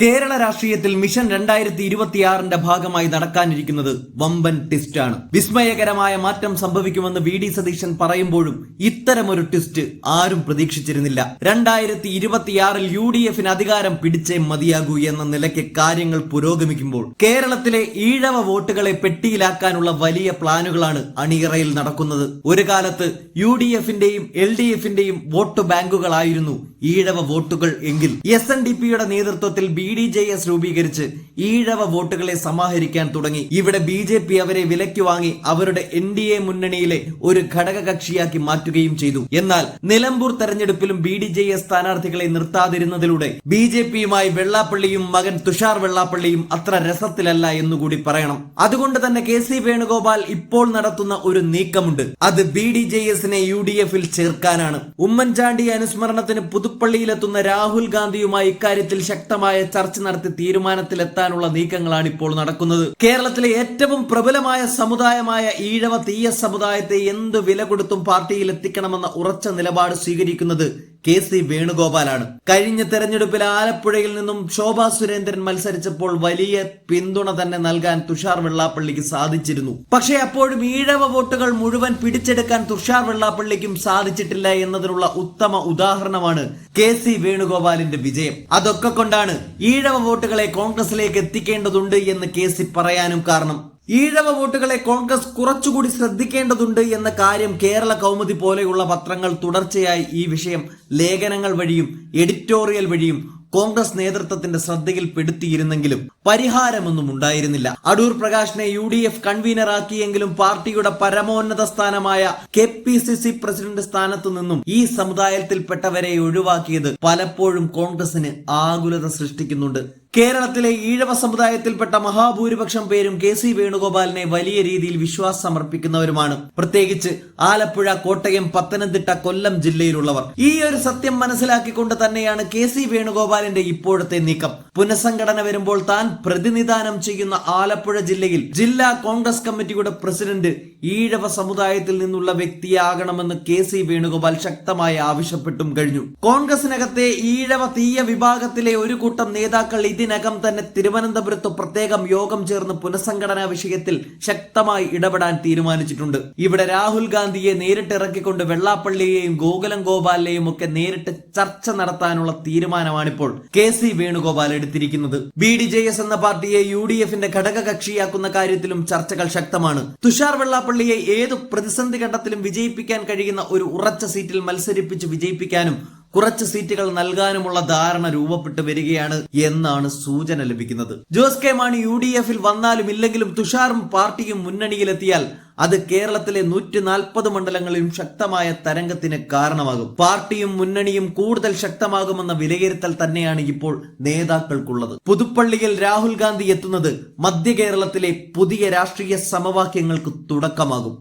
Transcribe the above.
കേരള രാഷ്ട്രീയത്തിൽ മിഷൻ രണ്ടായിരത്തി ഇരുപത്തിയാറിന്റെ ഭാഗമായി നടക്കാനിരിക്കുന്നത് വമ്പൻ ട്വിസ്റ്റ് ആണ്. വിസ്മയകരമായ മാറ്റം സംഭവിക്കുമെന്ന് വി ഡി സതീശൻ പറയുമ്പോഴും ഇത്തരമൊരു ട്വിസ്റ്റ് ആരും പ്രതീക്ഷിച്ചിരുന്നില്ല. രണ്ടായിരത്തി ഇരുപത്തിയാറിൽ യു ഡി എഫിന് അധികാരം പിടിച്ചേ മതിയാകൂ എന്ന നിലയ്ക്ക് കാര്യങ്ങൾ പുരോഗമിക്കുമ്പോൾ കേരളത്തിലെ ഈഴവ വോട്ടുകളെ പെട്ടിയിലാക്കാനുള്ള വലിയ പ്ലാനുകളാണ് അണിയറയിൽ നടക്കുന്നത്. ഒരു കാലത്ത് യു ഡി എഫിന്റെയും എൽ ഡി എഫിന്റെയും വോട്ട് ബാങ്കുകളായിരുന്നു ഈഴവ വോട്ടുകൾ എങ്കിൽ. എസ് എൻ ഡി പിയുടെ നേതൃത്വത്തിൽ ബി ഡി ജെ എസ് രൂപീകരിച്ച് ഈഴവ വോട്ടുകളെ സമാഹരിക്കാൻ തുടങ്ങി. ഇവിടെ ബി ജെ പി അവരെ വിലയ്ക്ക് വാങ്ങി അവരുടെ എൻ ഡി എ മുന്നണിയിലെ ഒരു ഘടക കക്ഷിയാക്കി മാറ്റുകയും ചെയ്തു. എന്നാൽ നിലമ്പൂർ തെരഞ്ഞെടുപ്പിലും ബി ഡി ജെ എസ് സ്ഥാനാർത്ഥികളെ നിർത്താതിരുന്നതിലൂടെ ബി ജെ പിയുമായി വെള്ളാപ്പള്ളിയും മകൻ തുഷാർ വെള്ളാപ്പള്ളിയും അത്ര രസത്തിലല്ല എന്നുകൂടി പറയണം. അതുകൊണ്ട് തന്നെ കെ സി വേണുഗോപാൽ ഇപ്പോൾ നടത്തുന്ന ഒരു നീക്കമുണ്ട്. അത് ബി ഡി ജെ എസിനെ യു ഡി എഫിൽ ചേർക്കാനാണ്. ഉമ്മൻചാണ്ടി അനുസ്മരണത്തിന് പുതുപ്പള്ളിയിലെത്തുന്ന രാഹുൽ ഗാന്ധിയുമായി ഇക്കാര്യത്തിൽ ശക്തമായ ചർച്ച നടത്തി തീരുമാനത്തിലെത്താനുള്ള നീക്കങ്ങളാണ് ഇപ്പോൾ നടക്കുന്നത്. കേരളത്തിലെ ഏറ്റവും പ്രബലമായ സമുദായമായ ഈഴവ തീയ സമുദായത്തെ എന്ത് വില കൊടുത്തും പാർട്ടിയിൽ എത്തിക്കണമെന്ന ഉറച്ച നിലപാട് സ്വീകരിക്കുന്നത് കെ സി വേണുഗോപാലാണ്. കഴിഞ്ഞ തെരഞ്ഞെടുപ്പിൽ ആലപ്പുഴയിൽ നിന്നും ശോഭാ സുരേന്ദ്രൻ മത്സരിച്ചപ്പോൾ വലിയ പിന്തുണ തന്നെ നൽകാൻ തുഷാർ വെള്ളാപ്പള്ളിക്ക് സാധിച്ചിരുന്നു. പക്ഷേ അപ്പോഴും ഈഴവ വോട്ടുകൾ മുഴുവൻ പിടിച്ചെടുക്കാൻ തുഷാർ വെള്ളാപ്പള്ളിക്കും സാധിച്ചിട്ടില്ല എന്നതിനുള്ള ഉത്തമ ഉദാഹരണമാണ് കെ സി വേണുഗോപാലിന്റെ വിജയം. അതൊക്കെ കൊണ്ടാണ് ഈഴവ വോട്ടുകളെ കോൺഗ്രസിലേക്ക് എത്തിക്കേണ്ടതുണ്ട് എന്ന് കെ സി പറയാനും കാരണം. ഈഴവ വോട്ടുകളെ കോൺഗ്രസ് കുറച്ചുകൂടി ശ്രദ്ധിക്കേണ്ടതുണ്ട് എന്ന കാര്യം കേരള കൗമുദി പോലെയുള്ള പത്രങ്ങൾ തുടർച്ചയായി ഈ വിഷയം ലേഖനങ്ങൾ വഴിയും എഡിറ്റോറിയൽ വഴിയും കോൺഗ്രസ് നേതൃത്വത്തിന്റെ ശ്രദ്ധയിൽപ്പെടുത്തിയിരുന്നെങ്കിലും പരിഹാരമൊന്നും ഉണ്ടായിരുന്നില്ല. അടൂർ പ്രകാശിനെ യു ഡി എഫ് കൺവീനറാക്കിയെങ്കിലും പാർട്ടിയുടെ പരമോന്നത സ്ഥാനമായ K P C C president സ്ഥാനത്തു നിന്നും ഈ സമുദായത്തിൽപ്പെട്ടവരെ ഒഴിവാക്കിയത് പലപ്പോഴും കോൺഗ്രസിന് ആകുലത സൃഷ്ടിക്കുന്നുണ്ട്. കേരളത്തിലെ ഈഴവ സമുദായത്തിൽപ്പെട്ട മഹാഭൂരിപക്ഷം പേരും കെ സി വേണുഗോപാലിനെ വലിയ രീതിയിൽ വിശ്വാസം സമർപ്പിക്കുന്നവരുമാണ് പ്രത്യേകിച്ച് ആലപ്പുഴ കോട്ടയം പത്തനംതിട്ട കൊല്ലം ജില്ലയിലുള്ളവർ. ഈ ഒരു സത്യം മനസ്സിലാക്കിക്കൊണ്ട് തന്നെയാണ് കെ സി വേണുഗോപാലിന്റെ ഇപ്പോഴത്തെ നീക്കം. പുനഃസംഘടന വരുമ്പോൾ താൻ പ്രതിനിധാനം ചെയ്യുന്ന ആലപ്പുഴ ജില്ലയിൽ ജില്ലാ കോൺഗ്രസ് കമ്മിറ്റിയുടെ പ്രസിഡന്റ് ഈഴവ സമുദായത്തിൽ നിന്നുള്ള വ്യക്തിയാകണമെന്ന് കെ സി വേണുഗോപാൽ ശക്തമായി ആവശ്യപ്പെട്ടും കഴിഞ്ഞു. കോൺഗ്രസിനകത്തെ ഈഴവ തീയ വിഭാഗത്തിലെ ഒരു കൂട്ടം നേതാക്കൾ ഇതിനകം തന്നെ തിരുവനന്തപുരത്ത് പ്രത്യേകം യോഗം ചേർന്ന് പുനഃസംഘടനാ വിഷയത്തിൽ ശക്തമായി ഇടപെടാൻ തീരുമാനിച്ചിട്ടുണ്ട്. ഇവിടെ രാഹുൽ ഗാന്ധിയെ നേരിട്ട് ഇറക്കിക്കൊണ്ട് വെള്ളാപ്പള്ളിയെയും ഗോകുലം ഗോപാലിനെയും ഒക്കെ നേരിട്ട് ചർച്ച നടത്താനുള്ള തീരുമാനമാണിപ്പോൾ. കെ സി വേണുഗോപാൽ എടുത്തിരിക്കുന്നത്. ബി ഡി ജെ എസ് എന്ന പാർട്ടിയെ യു ഡി എഫിന്റെ ഘടക കക്ഷിയാക്കുന്ന കാര്യത്തിലും ചർച്ചകൾ ശക്തമാണ്. തുഷാർ വെള്ളാപ്പള്ളിയെ ഏതു പ്രതിസന്ധി ഘട്ടത്തിലും വിജയിപ്പിക്കാൻ കഴിയുന്ന ഒരു ഉറച്ച സീറ്റിൽ മത്സരിപ്പിച്ച് വിജയിപ്പിക്കാനും കുറച്ച് സീറ്റുകൾ നൽകാനുമുള്ള ധാരണ രൂപപ്പെട്ടു വരികയാണ് എന്നാണ് സൂചന ലഭിക്കുന്നത്. Jose K Mani U D എഫിൽ വന്നാലും ഇല്ലെങ്കിലും തുഷാറും പാർട്ടിയും മുന്നണിയിലെത്തിയാൽ അത് കേരളത്തിലെ നൂറ്റി നാൽപ്പത് മണ്ഡലങ്ങളിലും ശക്തമായ തരംഗത്തിന് കാരണമാകും. പാർട്ടിയും മുന്നണിയും കൂടുതൽ ശക്തമാകുമെന്ന വിലയിരുത്തൽ തന്നെയാണ് ഇപ്പോൾ നേതാക്കൾക്കുള്ളത്. പുതുപ്പള്ളിയിൽ രാഹുൽ ഗാന്ധി എത്തുന്നത് മധ്യ കേരളത്തിലെ പുതിയ രാഷ്ട്രീയ സമവാക്യങ്ങൾക്ക് തുടക്കമാകും.